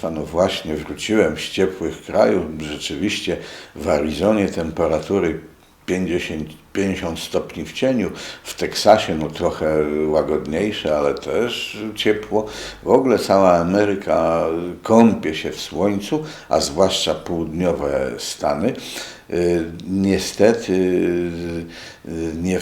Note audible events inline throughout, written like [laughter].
Państwa, no właśnie wróciłem z ciepłych krajów. Rzeczywiście w Arizonie temperatury 50, 50 stopni w cieniu, w Teksasie no trochę łagodniejsze, ale też ciepło. W ogóle cała Ameryka kąpie się w słońcu, a zwłaszcza południowe Stany. Y, Niestety y, nie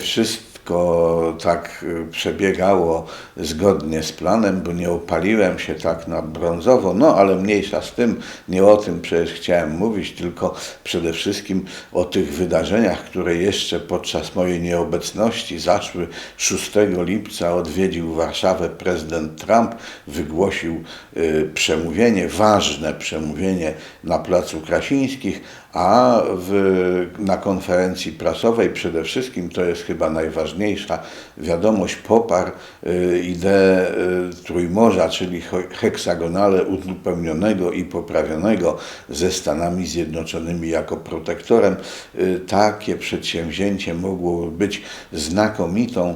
wszystko tak y, przebiegało zgodnie z planem, bo nie opaliłem się tak na brązowo, no ale mniejsza z tym, nie o tym przecież chciałem mówić, tylko przede wszystkim o tych wydarzeniach, które jeszcze podczas mojej nieobecności zaszły 6 lipca, odwiedził Warszawę prezydent Trump, wygłosił y, przemówienie, ważne przemówienie na Placu Krasińskich, a w, na konferencji prasowej przede wszystkim, to jest chyba najważniejsza wiadomość, poparł y, ideę y, Trójmorza, czyli heksagonale uzupełnionego i poprawionego ze Stanami Zjednoczonymi jako protektorem. Y, takie przedsięwzięcie mogło być znakomitą,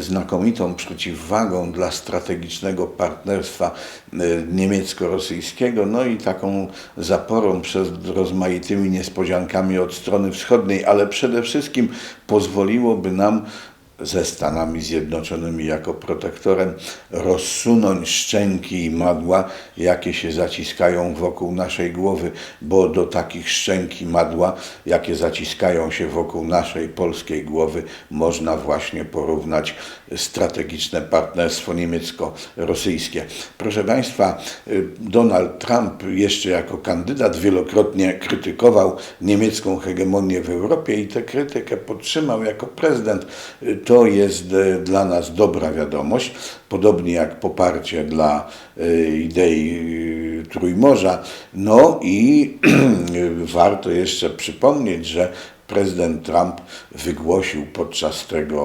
znakomitą przeciwwagą dla strategicznego partnerstwa y, niemiecko-rosyjskiego, no i taką zaporą przed rozmaitymi niespodziankami od strony wschodniej, ale przede wszystkim pozwoliłoby nam ze Stanami Zjednoczonymi jako protektorem rozsunąć szczęki i madła, jakie się zaciskają wokół naszej głowy, bo do takich szczęk i madła, jakie zaciskają się wokół naszej polskiej głowy, można właśnie porównać strategiczne partnerstwo niemiecko-rosyjskie. Proszę Państwa, Donald Trump jeszcze jako kandydat wielokrotnie krytykował niemiecką hegemonię w Europie i tę krytykę podtrzymał jako prezydent to jest e, dla nas dobra wiadomość, podobnie jak poparcie dla idei Trójmorza. No i [clears throat] warto jeszcze przypomnieć, że prezydent Trump wygłosił podczas tego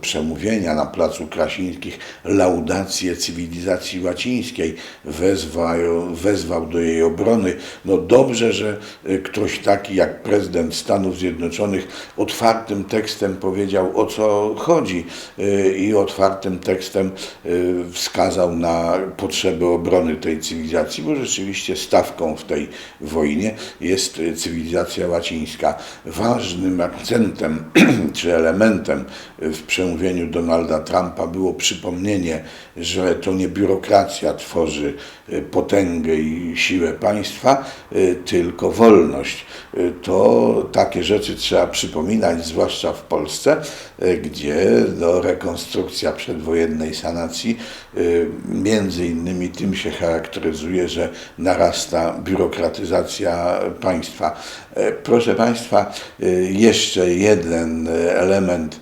przemówienia na Placu Krasińskich laudację cywilizacji łacińskiej, wezwał, wezwał do jej obrony. No dobrze, że e, ktoś taki jak prezydent Stanów Zjednoczonych otwartym tekstem powiedział o co chodzi e, i otwartym tekstem e, wskazał na potrzeby obrony tej cywilizacji, bo rzeczywiście stawką w tej wojnie jest cywilizacja łacińska ważnym akcentem [clears throat] czy elementem w przemówieniu Donalda Trumpa było przypomnienie, że to nie biurokracja tworzy e, potęgę i siłę państwa, e, tylko wolność. E, to takie rzeczy trzeba przypominać, zwłaszcza w Polsce, gdzie no, rekonstrukcja przedwojennej sanacji między innymi tym się charakteryzuje, że narasta biurokratyzacja państwa. Proszę Państwa, jeszcze jeden element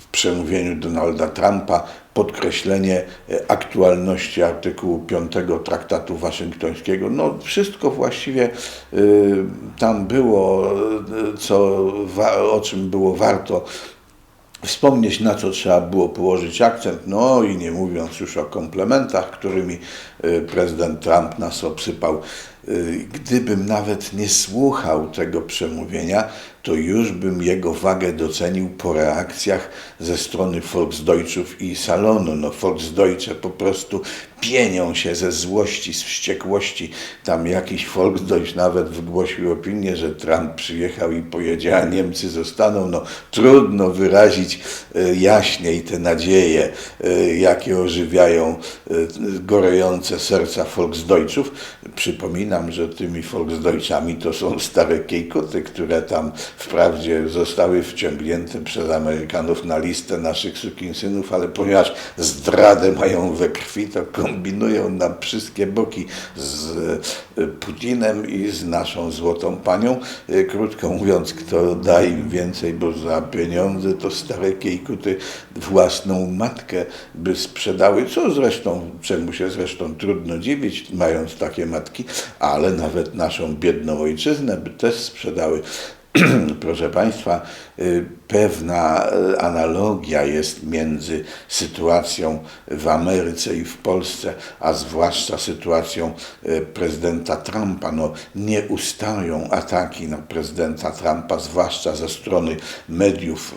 w przemówieniu Donalda Trumpa podkreślenie aktualności artykułu 5 Traktatu Waszyngtońskiego. No, wszystko właściwie y, tam było, co, o czym było warto wspomnieć, na co trzeba było położyć akcent, no i nie mówiąc już o komplementach, którymi y, prezydent Trump nas obsypał. Y, gdybym nawet nie słuchał tego przemówienia, to już bym jego wagę docenił po reakcjach ze strony Volksdeutschów i salonu. No Volksdeutsche po prostu pienią się ze złości, z wściekłości. Tam jakiś Volksdeutsch nawet wygłosił opinię, że Trump przyjechał i powiedział, a Niemcy zostaną. No trudno wyrazić e, jaśniej te nadzieje, e, jakie ożywiają gorejące serca Volksdeutschów. Przypominam, że tymi Volksdeutschami to są stare kiejkuty, które tam wprawdzie zostały wciągnięte przez Amerykanów na listę naszych sukinsynów, ale ponieważ zdradę mają we krwi, to kombinują na wszystkie boki z e, Putinem i z naszą złotą panią. E, krótko mówiąc, kto da im więcej, bo za pieniądze to stare kiejkuty własną matkę by sprzedały, co zresztą, czemu się zresztą trudno dziwić, mając takie matki, ale nawet naszą biedną ojczyznę by też sprzedały. [clears throat] Proszę Państwa, pewna y, analogia jest między sytuacją w Ameryce i w Polsce, a zwłaszcza sytuacją y, prezydenta Trumpa. No, nie ustają ataki na prezydenta Trumpa, zwłaszcza ze strony mediów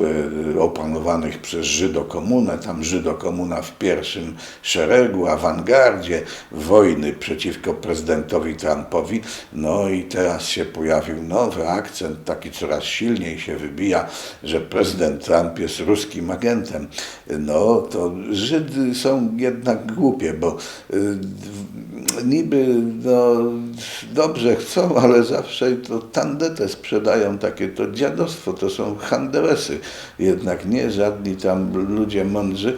opanowanych przez Żydokomunę. Tam Żydokomuna w pierwszym szeregu, awangardzie wojny przeciwko prezydentowi Trumpowi. No i teraz się pojawił nowy akcent, taki coraz silniej się wybija, że prezydent Trump jest ruskim agentem. No to Żydy są jednak głupie, bo y, niby no, dobrze chcą, ale zawsze to tandetę sprzedają, takie to dziadostwo, to są handelsy, jednak nie żadni tam ludzie mądrzy.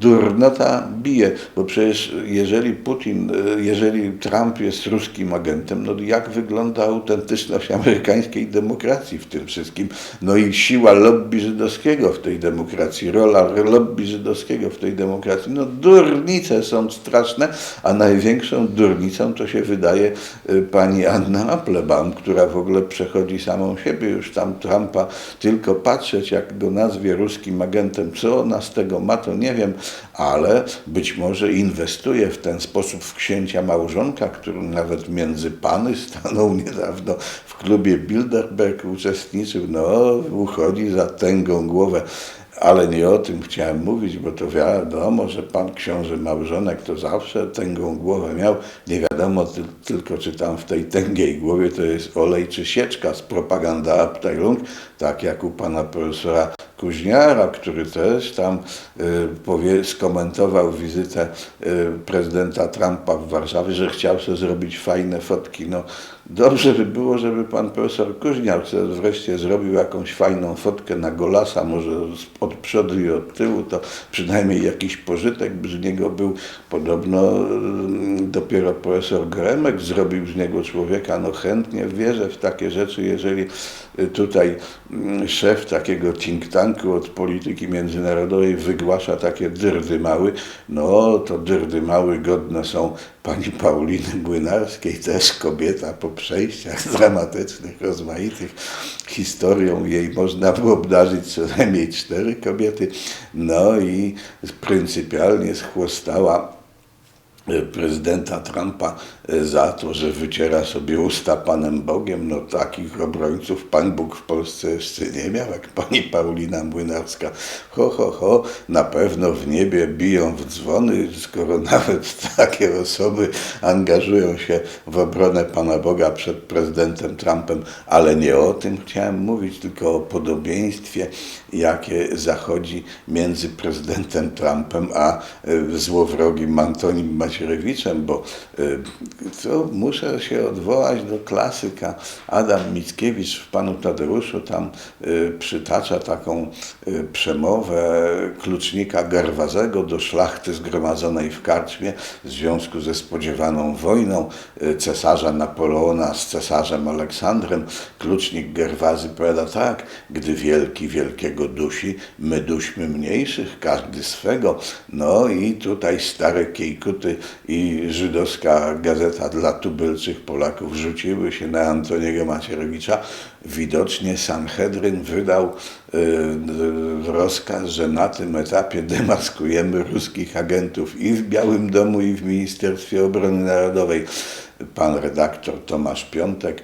Durnota bije, bo przecież jeżeli Putin, jeżeli Trump jest ruskim agentem, no jak wygląda autentyczność amerykańskiej demokracji w tym wszystkim? No i siła lobby żydowskiego w tej demokracji, rola lobby żydowskiego w tej demokracji. No durnice są straszne, a największą durnicą to się wydaje y, pani Anna Applebaum, która w ogóle przechodzi samą siebie już tam Trumpa, tylko patrzeć jak go nazwie ruskim agentem, co ona z tego ma, to nie wiem, ale być może inwestuje w ten sposób w księcia małżonka, który nawet między pany stanął niedawno w klubie Bilderberg, uczestniczył, no uchodzi za tęgą głowę. Ale nie o tym chciałem mówić, bo to wiadomo, że pan książę małżonek to zawsze tęgą głowę miał. Nie wiadomo ty, tylko, czy tam w tej tęgiej głowie to jest olej czy sieczka z propaganda Abteilung, tak jak u pana profesora Kuźniara, który też tam y, powie, skomentował wizytę y, prezydenta Trumpa w Warszawie, że chciał sobie zrobić fajne fotki. No, dobrze by było, żeby pan profesor Kuźniar wreszcie zrobił jakąś fajną fotkę na Golasa, może od przodu i od tyłu, to przynajmniej jakiś pożytek by z niego był. Podobno y, dopiero profesor Gremek zrobił z niego człowieka. No chętnie wierzę w takie rzeczy, jeżeli tutaj mm, szef takiego think tanku od polityki międzynarodowej wygłasza takie dyrdy mały, no to dyrdy mały godne są pani Pauliny Młynarskiej, też kobieta po przejściach [laughs] dramatycznych, rozmaitych, historią jej można było obdarzyć co najmniej cztery kobiety, no i pryncypialnie schłostała prezydenta Trumpa e, za to, że wyciera sobie usta Panem Bogiem. No takich obrońców Pan Bóg w Polsce jeszcze nie miał, jak pani Paulina Młynarska. Ho, ho, ho, na pewno w niebie biją w dzwony, skoro [laughs] nawet takie osoby angażują się w obronę Pana Boga przed prezydentem Trumpem, ale nie o tym chciałem mówić, tylko o podobieństwie, jakie zachodzi między prezydentem Trumpem a e, złowrogim Antonim Macierewiczem bo y, to muszę się odwołać do klasyka. Adam Mickiewicz w Panu Tadeuszu tam y, przytacza taką y, przemowę klucznika Gerwazego do szlachty zgromadzonej w karczmie w związku ze spodziewaną wojną cesarza Napoleona z cesarzem Aleksandrem. Klucznik Gerwazy powiada tak, gdy wielki wielkiego dusi, my duśmy mniejszych, każdy swego. No i tutaj stare kiejkuty i żydowska gazeta dla tubylczych Polaków rzuciły się na Antoniego Macierewicza. Widocznie Sanhedryn wydał y, y, rozkaz, że na tym etapie demaskujemy ruskich agentów i w Białym Domu, i w Ministerstwie Obrony Narodowej. Pan redaktor Tomasz Piątek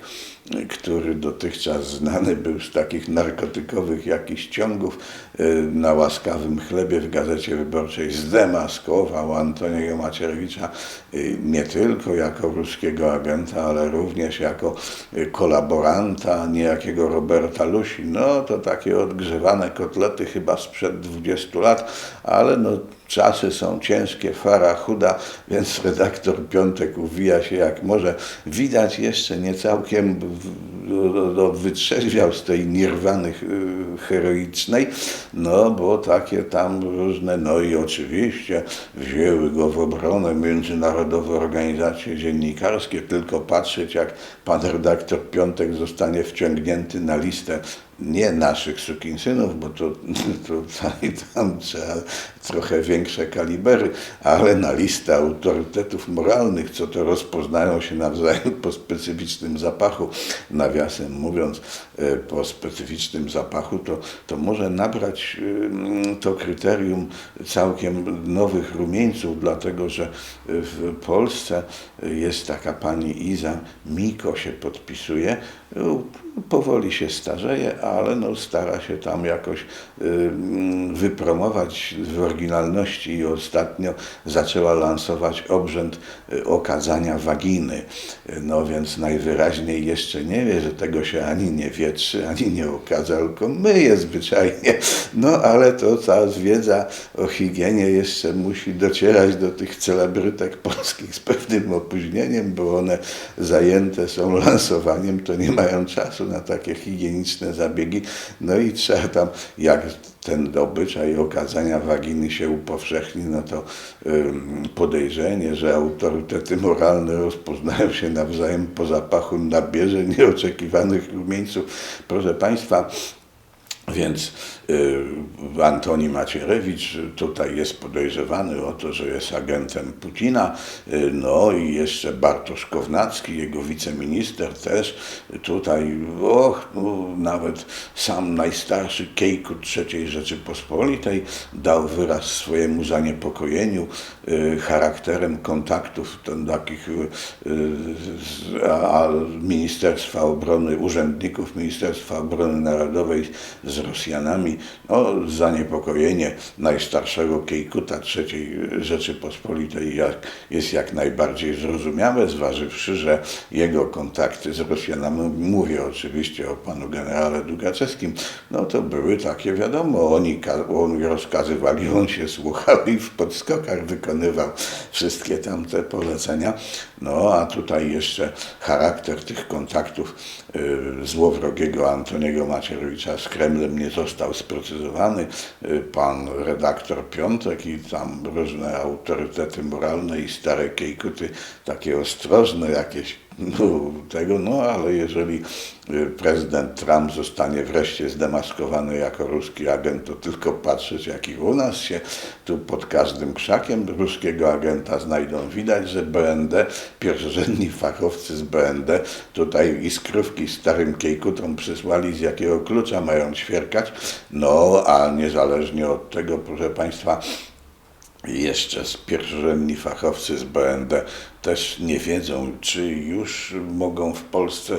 który dotychczas znany był z takich narkotykowych jakichś ciągów y, na łaskawym chlebie w Gazecie Wyborczej zdemaskował Antoniego Macierewicza y, nie tylko jako ruskiego agenta, ale również jako y, kolaboranta niejakiego Roberta Lusi. No to takie odgrzewane kotlety chyba sprzed 20 lat, ale no czasy są ciężkie, fara chuda, więc redaktor Piątek uwija się jak może. Widać jeszcze nie całkiem wytrzeźwiał z tej nirwany heroicznej, no bo takie tam różne, no i oczywiście wzięły go w obronę międzynarodowe organizacje dziennikarskie, tylko patrzeć jak pan redaktor Piątek zostanie wciągnięty na listę nie naszych sukinsynów, bo to [laughs] tutaj tam trzeba trochę większe kalibery, ale na listę autorytetów moralnych, co to rozpoznają się nawzajem po specyficznym zapachu. Nawiasem mówiąc, e, po specyficznym zapachu, to, to może nabrać mm, to kryterium całkiem nowych rumieńców, dlatego że w Polsce jest taka pani Iza Miko się podpisuje, powoli się starzeje, ale no stara się tam jakoś y, wypromować w oryginalności i ostatnio zaczęła lansować obrzęd y, okazania waginy. No więc najwyraźniej jeszcze nie wie, że tego się ani nie wietrzy, ani nie okaza, tylko myje zwyczajnie. No ale to ta wiedza o higienie jeszcze musi docierać do tych celebrytek polskich z pewnym opóźnieniem, bo one zajęte są lansowaniem, to nie mają czasu na takie higieniczne zabiegi. No i trzeba tam, jak ten obyczaj okazania waginy się upowszechni, no to podejrzenie, że autorytety moralne rozpoznają się nawzajem po zapachu nabierze nieoczekiwanych rumieńców. Proszę Państwa, więc Antoni Macierewicz tutaj jest podejrzewany o to, że jest agentem Putina. Y, no i jeszcze Bartosz Kownacki, jego wiceminister też. Tutaj, och, no, nawet sam najstarszy Kejkut III Rzeczypospolitej dał wyraz swojemu zaniepokojeniu y, charakterem kontaktów ten, takich a, Ministerstwa Obrony, urzędników Ministerstwa Obrony Narodowej z Rosjanami, no, zaniepokojenie najstarszego Kejkuta III Rzeczypospolitej jest jak najbardziej zrozumiałe, zważywszy, że jego kontakty z Rosjanami, mówię oczywiście o panu generale Dugaczewskim, no to były takie, wiadomo, oni, oni rozkazywali, on się słuchał i w podskokach wykonywał wszystkie tamte polecenia. No a tutaj jeszcze charakter tych kontaktów y, złowrogiego Antoniego Macierewicza z Kremlem nie został sprecyzowany. Y, pan redaktor Piątek i tam różne autorytety moralne i stare kejkuty, takie ostrożne jakieś no, tego, no ale jeżeli y, prezydent Trump zostanie wreszcie zdemaskowany jako ruski agent, to tylko patrzeć, jak i u nas się tu pod każdym krzakiem ruskiego agenta znajdą. Widać, że BND, pierwszorzędni fachowcy z BND, tutaj iskrówki starym kiejkutom przysłali, z jakiego klucza mają ćwierkać, no a niezależnie od tego, proszę Państwa, jeszcze z pierwszorzędni fachowcy z BND też nie wiedzą, czy już mogą w Polsce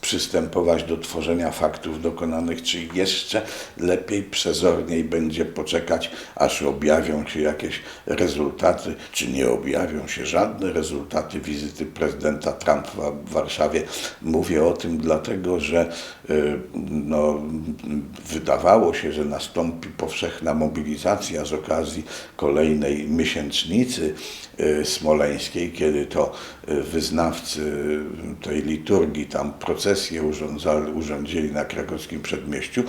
przystępować do tworzenia faktów dokonanych, czy jeszcze lepiej, przezorniej będzie poczekać, aż objawią się jakieś rezultaty, czy nie objawią się żadne rezultaty wizyty prezydenta Trumpa w Warszawie. Mówię o tym dlatego, że y, no, wydawało się, że nastąpi powszechna mobilizacja z okazji kolejnej miesięcznicy smoleńskiej, kiedy to y, wyznawcy tej liturgii tam procesję urządzali, urządzili na krakowskim przedmieściu,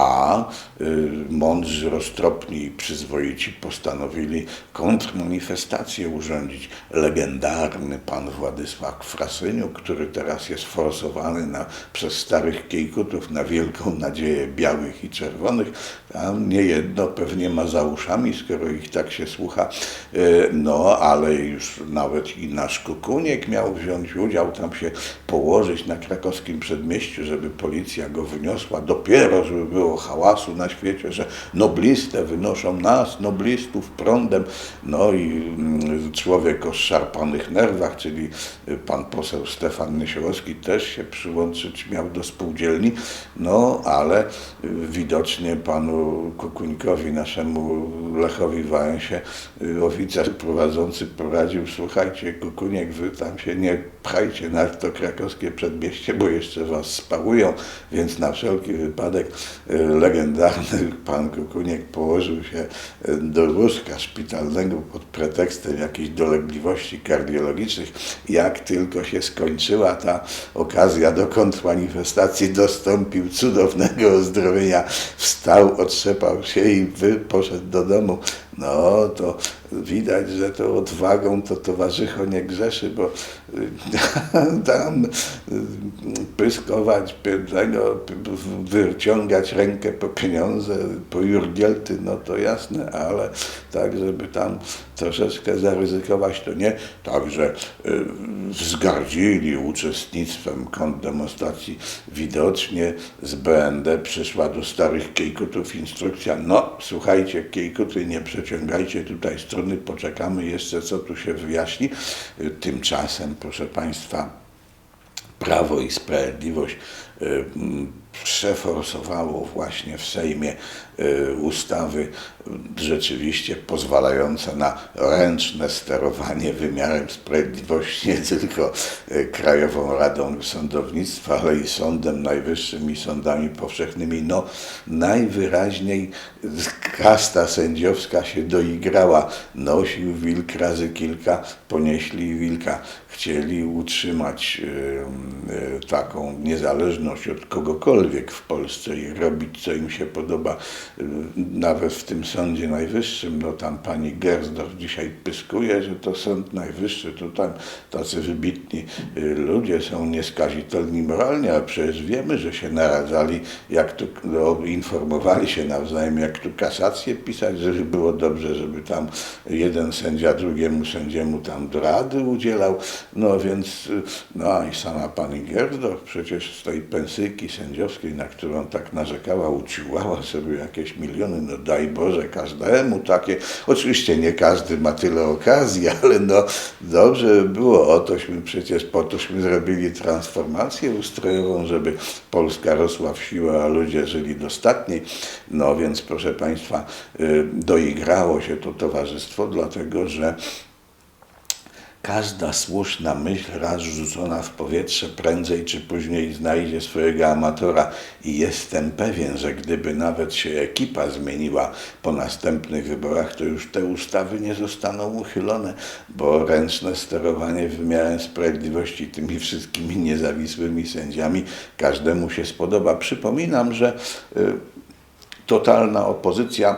a y, mądrzy, roztropni i przyzwoici postanowili kontrmanifestację urządzić. Legendarny pan Władysław Frasyniu, który teraz jest forsowany na, przez starych kiejkutów na wielką nadzieję białych i czerwonych, tam niejedno pewnie ma za uszami, skoro ich tak się słucha, y, no ale już nawet i nasz Kukuniek miał wziąć udział, tam się położyć na krakowskim przedmieściu, żeby policja go wyniosła, dopiero żeby było hałasu na świecie, że noblistę wynoszą nas, noblistów prądem. No i mm, człowiek o szarpanych nerwach, czyli pan poseł Stefan Niesiałowski też się przyłączyć miał do spółdzielni, no ale widocznie panu Kukuńkowi, naszemu Lechowi Wałęsie, oficer prowadzący poradził, słuchajcie Kukuniek, wy tam się nie pchajcie na to krakowskie przedmieście, bo jeszcze was spałują, więc na wszelki wypadek legendarny pan Kukuniek położył się e, do łóżka szpitalnego pod pretekstem jakichś dolegliwości kardiologicznych. Jak tylko się skończyła ta okazja do kontrmanifestacji, dostąpił cudownego ozdrowienia, wstał, otrzepał się i poszedł do domu. No to widać, że to odwagą to towarzycho nie grzeszy, bo y, [laughs] tam y, pyskować tego, wyciągać rękę po pieniądze, po jurgielty, no to jasne, ale tak, żeby tam troszeczkę zaryzykować, to nie. Także y, wzgardzili uczestnictwem kondemonstracji widocznie z BND przyszła do starych kiejkutów instrukcja, no słuchajcie kiejkuty, nie przeciągajcie tutaj struny, poczekamy jeszcze co tu się wyjaśni. Tymczasem, proszę Państwa, Prawo i Sprawiedliwość m, przeforsowało właśnie w Sejmie y, ustawy rzeczywiście pozwalające na ręczne sterowanie wymiarem sprawiedliwości nie tylko y, Krajową Radą Sądownictwa, ale i Sądem Najwyższym i sądami powszechnymi. No najwyraźniej kasta sędziowska się doigrała. Nosił wilk razy kilka, ponieśli wilka. Chcieli utrzymać y, taką niezależność od kogokolwiek w Polsce i robić co im się podoba. Y, Nawet w tym Sądzie Najwyższym, no tam pani Gersdorf dzisiaj pyskuje, że to Sąd Najwyższy, to tam tacy wybitni y, ludzie są nieskazitelni moralnie, a przecież wiemy, że się naradzali, jak tu no, informowali się nawzajem, jak tu kasację pisać, żeby było dobrze, żeby tam jeden sędzia drugiemu sędziemu tam rady udzielał. No więc, y, no i sama pani Gersdorf przecież z tej pensyjki sędziowskiej, na którą tak narzekała, uciłała sobie jakieś miliony, no daj Boże każdemu takie. Oczywiście nie każdy ma tyle okazji, [laughs] ale no dobrze by było, otośmy przecież po tośmy zrobili transformację ustrojową, żeby Polska rosła w siłę, a ludzie żyli dostatniej. No więc proszę Państwa, y, doigrało się to towarzystwo, dlatego że Każda słuszna myśl raz rzucona w powietrze prędzej czy później znajdzie swojego amatora i jestem pewien, że gdyby nawet się ekipa zmieniła po następnych wyborach, to już te ustawy nie zostaną uchylone, bo ręczne sterowanie wymiarem sprawiedliwości tymi wszystkimi niezawisłymi sędziami każdemu się spodoba. Przypominam, że y, totalna opozycja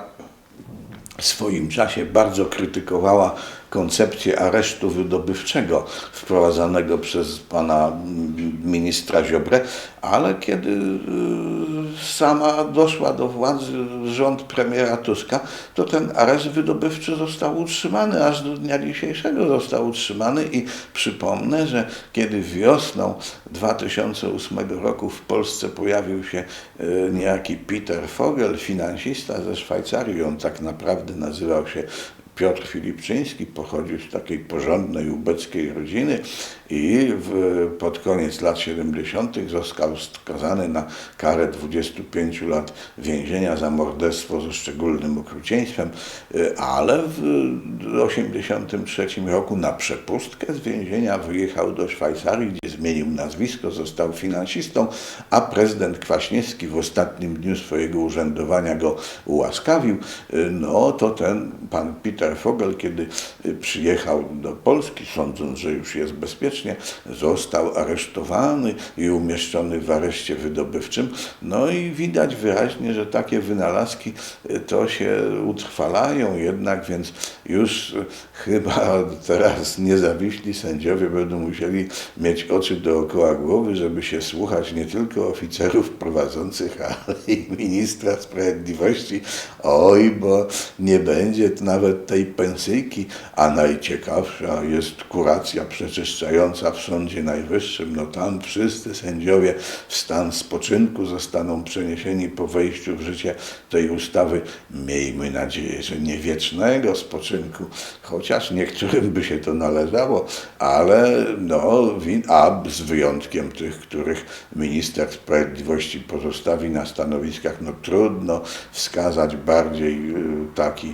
w swoim czasie bardzo krytykowała koncepcję aresztu wydobywczego wprowadzanego przez pana ministra Ziobrę, ale kiedy y, sama doszła do władzy rząd premiera Tuska, to ten areszt wydobywczy został utrzymany, aż do dnia dzisiejszego został utrzymany i przypomnę, że kiedy wiosną 2008 roku w Polsce pojawił się y, niejaki Peter Fogel, finansista ze Szwajcarii, on tak naprawdę nazywał się Piotr Filipczyński pochodził z takiej porządnej ubeckiej rodziny i w, pod koniec lat 70. został skazany na karę 25 lat więzienia za morderstwo ze szczególnym okrucieństwem, y, ale w 1983 roku na przepustkę z więzienia wyjechał do Szwajcarii, gdzie zmienił nazwisko, został finansistą, a prezydent Kwaśniewski w ostatnim dniu swojego urzędowania go ułaskawił. Y, No to ten pan Peter Fogel, kiedy y, przyjechał do Polski, sądząc, że już jest bezpiecznie, został aresztowany i umieszczony w areszcie wydobywczym. No i widać wyraźnie, że takie wynalazki y, to się utrwalają jednak, więc już y, chyba [laughs] teraz niezawiśli sędziowie będą musieli mieć oczy dookoła głowy, żeby się słuchać nie tylko oficerów prowadzących, ale i ministra sprawiedliwości. Oj, bo nie będzie nawet tej pensyjki, a najciekawsza jest kuracja przeczyszczająca w Sądzie Najwyższym. No tam wszyscy sędziowie w stan spoczynku zostaną przeniesieni po wejściu w życie tej ustawy. Miejmy nadzieję, że nie wiecznego spoczynku, chociaż niektórym by się to należało, ale no, a z wyjątkiem tych, których minister sprawiedliwości pozostawi na stanowiskach, no trudno wskazać bardziej y, taki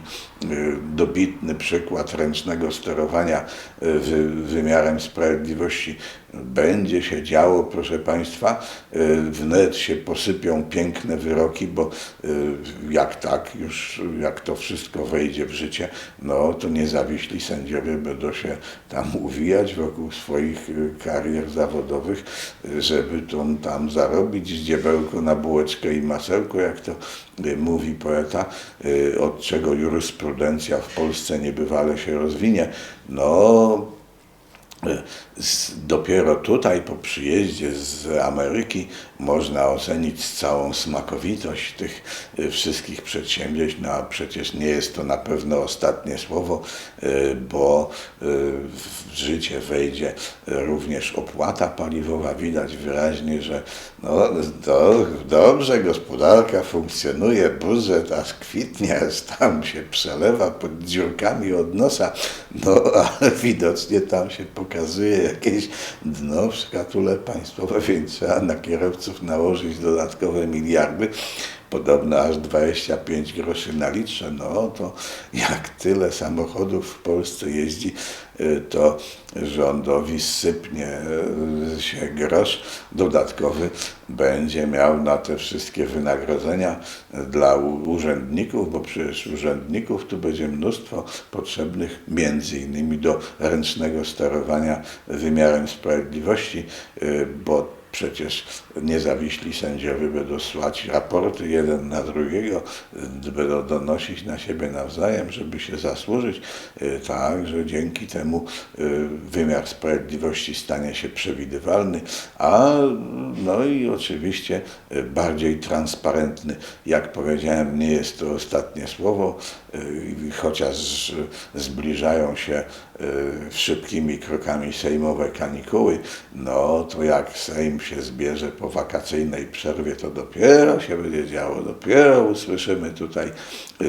y, dobitny przykład ręcznego sterowania y, wy, wymiarem sprawiedliwości będzie się działo, proszę Państwa. Y, Wnet się posypią piękne wyroki, bo y, jak tak, już jak to wszystko wejdzie w życie, no to niezawiśli sędziowie będą się tam uwijać wokół swoich y, karier zawodowych, żeby tą tam zarobić zdziebełko na bułeczkę i masełko, jak to mówi poeta, od czego jurysprudencja w Polsce niebywale się rozwinie. No, z, dopiero tutaj po przyjeździe z Ameryki można ocenić całą smakowitość tych y, wszystkich przedsięwzięć, no a przecież nie jest to na pewno ostatnie słowo, y, bo y, w życie wejdzie również opłata paliwowa. Widać wyraźnie, że no, do, dobrze gospodarka funkcjonuje, budżet aż kwitnie, tam się przelewa pod dziurkami od nosa, no ale [laughs] widocznie tam się pokazuje jakieś dno w szkatule państwowe, więc trzeba na nałożyć dodatkowe miliardy. Podobno aż 25 groszy na litrze. No to jak tyle samochodów w Polsce jeździ, y, to rządowi sypnie y, się grosz dodatkowy będzie miał na te wszystkie wynagrodzenia dla urzędników, bo przecież urzędników tu będzie mnóstwo potrzebnych między innymi do ręcznego sterowania wymiarem sprawiedliwości, y, bo Przecież niezawiśli sędziowie będą słać raporty jeden na drugiego, będą donosić na siebie nawzajem, żeby się zasłużyć, y, tak, że dzięki temu y, wymiar sprawiedliwości stanie się przewidywalny, a no i oczywiście y, bardziej transparentny. Jak powiedziałem, nie jest to ostatnie słowo, chociaż zbliżają się szybkimi krokami sejmowe kanikuły, no to jak Sejm się zbierze po wakacyjnej przerwie, to dopiero się będzie działo, dopiero usłyszymy tutaj y,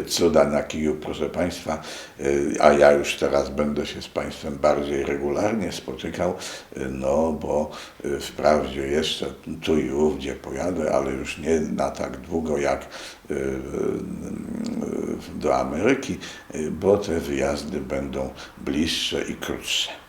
cuda na kiju, proszę Państwa, y, a ja już teraz będę się z Państwem bardziej regularnie spotykał, y, no bo y, wprawdzie jeszcze tu i ówdzie pojadę, ale już nie na tak długo jak do Ameryki, bo te wyjazdy będą bliższe i krótsze.